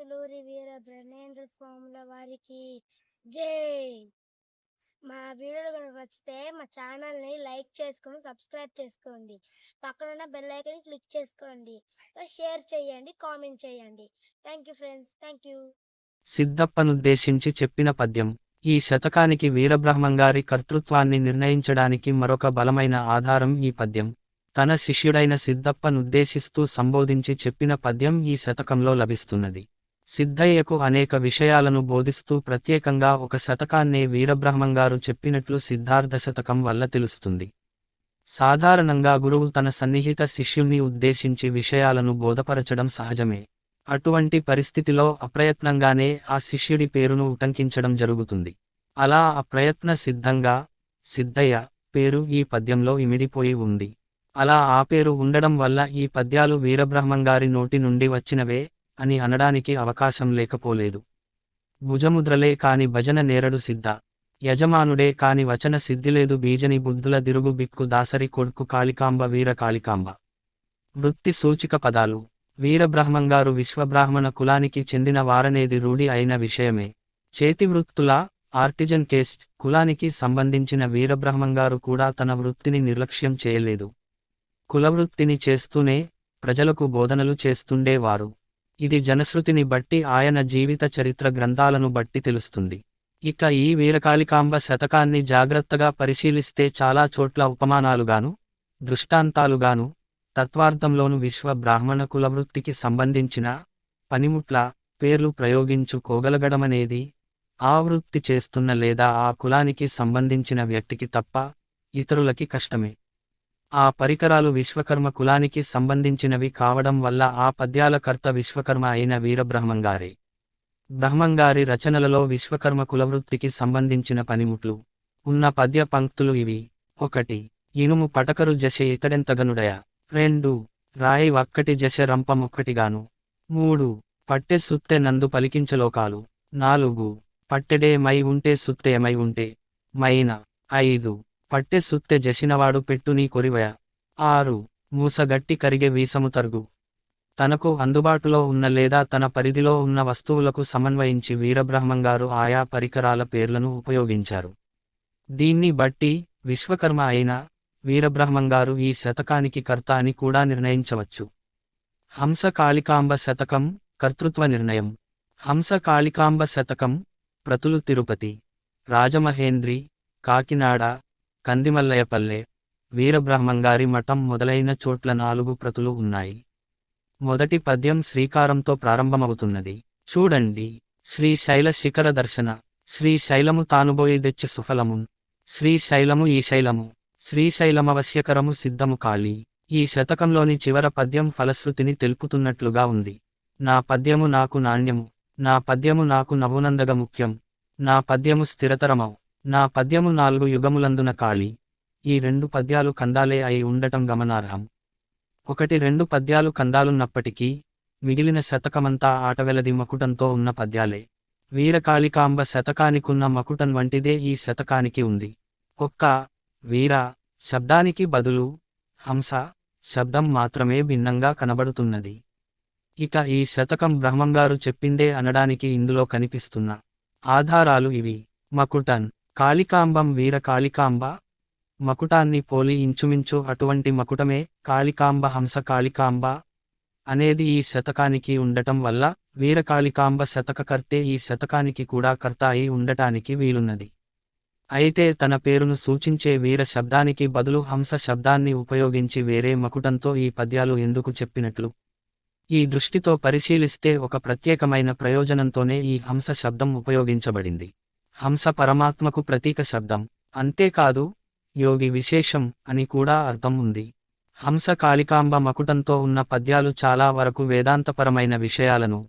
పోతులూరి వీర బ్రహ్మేంద్ర స్వాముల వారికి. జై! మా వీడియోలు కనుక నచ్చితే మా ఛానల్ని లైక్ చేసుకొని సబ్స్క్రైబ్ చేసుకోండి. పక్కనున్న బెల్ ఐకన్ క్లిక్ చేసుకోండి. షేర్ చేయండి కామెంట్ చేయండి. Thank you friends thank you. సిద్ధప్పనుద్దేశించి చెప్పిన పద్యం ఈ శతకానికి వీరబ్రహ్మంగారి కర్తృత్వాన్ని నిర్ణయించడానికి మరొక బలమైన ఆధారం ఈ పద్యం. తన శిష్యుడైన సిద్ధప్పనుద్దేశిస్తూ సంబోధించి చెప్పిన పద్యం ఈ శతకంలో లభిస్తున్నది. సిద్ధయ్యకు అనేక విషయాలను బోధిస్తూ ప్రత్యేకంగా ఒక శతకాన్నే వీరబ్రహ్మంగారు చెప్పినట్లు సిద్ధార్థ శతకం వల్ల తెలుస్తుంది. సాధారణంగా గురువు తన సన్నిహిత శిష్యుణ్ణి ఉద్దేశించి విషయాలను బోధపరచడం సహజమే. అటువంటి పరిస్థితిలో అప్రయత్నంగానే ఆ శిష్యుడి పేరును ఉటంకించడం జరుగుతుంది. అలా అప్రయత్న సిద్ధంగా సిద్ధయ్య పేరు ఈ పద్యంలో ఇమిడిపోయి ఉంది. అలా ఆ పేరు ఉండడం వల్ల ఈ పద్యాలు వీరబ్రహ్మంగారి నోటి నుండి వచ్చినవే అని అనడానికి అవకాశం లేకపోలేదు. భుజముద్రలే కాని భజన నేరడు సిద్ధ. యజమానుడే కాని వచన సిద్ధిలేదు బీజని బుద్ధుల దిరుగు బిక్కు దాసరి కొడుకు కాళికాంబ వీర కాళికాంబ. వృత్తి సూచిక పదాలు. వీరబ్రహ్మంగారు విశ్వబ్రాహ్మణ కులానికి చెందిన వారనేది రూఢి అయిన విషయమే. చేతి వృత్తుల ఆర్టిజన్ కేస్ కులానికి సంబంధించిన వీరబ్రహ్మంగారు కూడా తన వృత్తిని నిర్లక్ష్యం చేయలేదు. కులవృత్తిని చేస్తూనే ప్రజలకు బోధనలు చేస్తుండేవారు. ఇది జనశ్రుతిని బట్టి ఆయన జీవిత చరిత్ర గ్రంథాలను బట్టి తెలుస్తుంది. ఇక ఈ వీరకాళికాంబ శతకాన్ని జాగ్రత్తగా పరిశీలిస్తే చాలా చోట్ల ఉపమానాలుగాను దృష్టాంతాలుగాను తత్వార్థంలోను విశ్వ బ్రాహ్మణ కులవృత్తికి సంబంధించిన పనిముట్ల పేర్లు ప్రయోగించుకోగలగడమనేది ఆ వృత్తి చేస్తున్న లేదా ఆ కులానికి సంబంధించిన వ్యక్తికి తప్ప ఇతరులకి కష్టమే. ఆ పరికరాలు విశ్వకర్మ కులానికి సంబంధించినవి కావడం వల్ల ఆ పద్యాల కర్త విశ్వకర్మ అయిన వీరబ్రహ్మంగారే. బ్రహ్మంగారి రచనలలో విశ్వకర్మ కులవృత్తికి సంబంధించిన పనిముట్లు. ఉన్న పద్య పంక్తులు ఇవి. ఒకటి. ఇనుము పటకరు జసె ఇతడెంతగనుడయ. రెండు. రాయి ఒక్కటి జసె రంపమొక్కటిగాను మూడు. పట్టె సుత్తె నందు పలికించలోకాలు. నాలుగు. పట్టెడే మై ఉంటే సుత్తె మై ఉంటే. మైన. ఐదు. పట్టె సుత్తె జసినవాడు పెట్టునీ కొరివయ. ఆరు మూసగట్టి కరిగే వీసము తరుగు. తనకు అందుబాటులో ఉన్న లేదా తన పరిధిలో ఉన్న వస్తువులకు సమన్వయించి వీరబ్రహ్మంగారు ఆయా పరికరాల పేర్లను ఉపయోగించారు. దీన్ని బట్టి విశ్వకర్మ అయిన వీరబ్రహ్మంగారు ఈ శతకానికి కర్త అని కూడా నిర్ణయించవచ్చు. హంస కాళికాంబ శతకం కర్తృత్వ నిర్ణయం. హంస కాళికాంబ శతకం ప్రతులు తిరుపతి. రాజమహేంద్రి కాకినాడ కందిమల్లయపల్లె వీరబ్రహ్మంగారి మఠం మొదలైన చోట్ల నాలుగు ప్రతులు ఉన్నాయి. మొదటి పద్యం శ్రీకారంతో ప్రారంభమవుతున్నది. చూడండి. శ్రీశైల శిఖర దర్శన. శ్రీశైలము తానుబోయి దెచ్చ సుఫలము. శ్రీశైలము ఈ శైలము. శ్రీశైలమవశ్యకరము సిద్ధము కాళీ ఈ శతకంలోని చివర పద్యం ఫలశ్రుతిని తెలుపుతున్నట్లుగా ఉంది. నా పద్యము నాకు నాణ్యము. నా పద్యము నాకు నవ్వునందగ ముఖ్యం. నా పద్యము స్థిరతరమవు. నా పద్యము నాలుగు యుగములందున కాళి ఈ రెండు పద్యాలు కందాలే అయి ఉండటం గమనార్హం. ఒకటి రెండు పద్యాలు కందాలున్నప్పటికీ మిగిలిన శతకమంతా ఆటవెలది మకుటంతో ఉన్న పద్యాలే. వీరకాళికాంబ శతకానికున్న మకుటం వంటిదే ఈ శతకానికి ఉంది. ఒక్క వీర శబ్దానికి బదులు హంస శబ్దం మాత్రమే భిన్నంగా కనబడుతున్నది. ఇక ఈ శతకం బ్రహ్మంగారు చెప్పిందే అనడానికి ఇందులో కనిపిస్తున్న ఆధారాలు ఇవి. మకుటన్ కాళికాంబం వీర కాళికాంబ మకుటాన్ని పోలి ఇంచుమించు అటువంటి మకుటమే కాళికాంబ హంస కాళికాంబ అనేది ఈ శతకానికి ఉండటం వల్ల వీరకాళికాంబ శతకకర్తే ఈ శతకానికి కూడా కర్త అయి ఉండటానికి వీలున్నది. అయితే తన పేరును సూచించే వీర శబ్దానికి బదులు హంస శబ్దాన్ని ఉపయోగించి వేరే మకుటంతో ఈ పద్యాలు ఎందుకు చెప్పినట్లు? ఈ దృష్టితో పరిశీలిస్తే ఒక ప్రత్యేకమైన ప్రయోజనంతోనే ఈ హంస శబ్దం ఉపయోగించబడింది. హంస పరమాత్మకు ప్రతీక శబ్దం. అంతేకాదు యోగి విశేషం అని కూడా అర్థం ఉంది. హంస కాళికాంబ మకుటంతో ఉన్న పద్యాలు చాలా వరకు వేదాంతపరమైన విషయాలను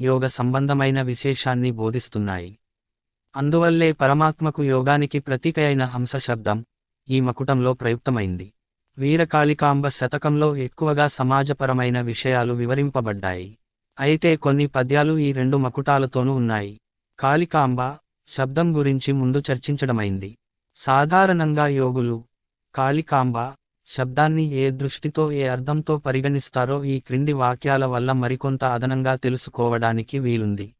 యోగ సంబంధమైన విశేషాన్ని బోధిస్తున్నాయి. అందువల్లే పరమాత్మకు యోగానికి ప్రతీక అయిన హంస శబ్దం ఈ మకుటంలో ప్రయుక్తమైంది. వీరకాళికాంబ శతకంలో ఎక్కువగా సమాజపరమైన విషయాలు వివరింపబడ్డాయి. అయితే కొన్ని పద్యాలు ఈ రెండు మకుటాలతోనూ ఉన్నాయి. కాళికాంబ శబ్దం గురించి ముందు చర్చించడమైంది. సాధారణంగా యోగులు కాళికాంబ శబ్దాన్ని ఏ దృష్టితో ఏ అర్థంతో పరిగణిస్తారో ఈ క్రింది వాక్యాల వల్ల మరికొంత అదనంగా తెలుసుకోవడానికి వీలుంది.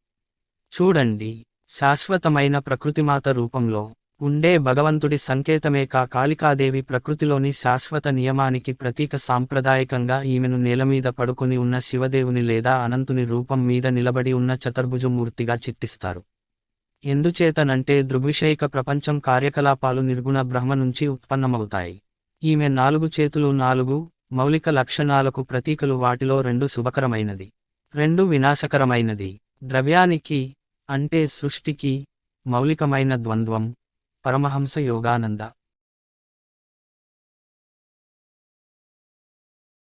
చూడండి శాశ్వతమైన ప్రకృతిమాత రూపంలో ఉండే భగవంతుడి సంకేతమే కా కాళికాదేవి ప్రకృతిలోని శాశ్వత నియమానికి ప్రతీక సాంప్రదాయకంగా ఈమెను నేలమీద పడుకుని ఉన్న శివదేవుని లేదా అనంతుని రూపం మీద నిలబడి ఉన్న చతుర్భుజమూర్తిగా చిత్తిస్తారు. ఎందుచేతనంటే దృగ్విషయిక ప్రపంచం కార్యకలాపాలు నిర్గుణ బ్రహ్మ నుంచి ఉత్పన్నమవుతాయి. ఈమె నాలుగు చేతులు నాలుగు మౌలిక లక్షణాలకు ప్రతీకలు వాటిలో రెండు శుభకరమైనది. రెండు వినాశకరమైనది. ద్రవ్యానికి అంటే సృష్టికి మౌలికమైన ద్వంద్వం పరమహంస యోగానంద.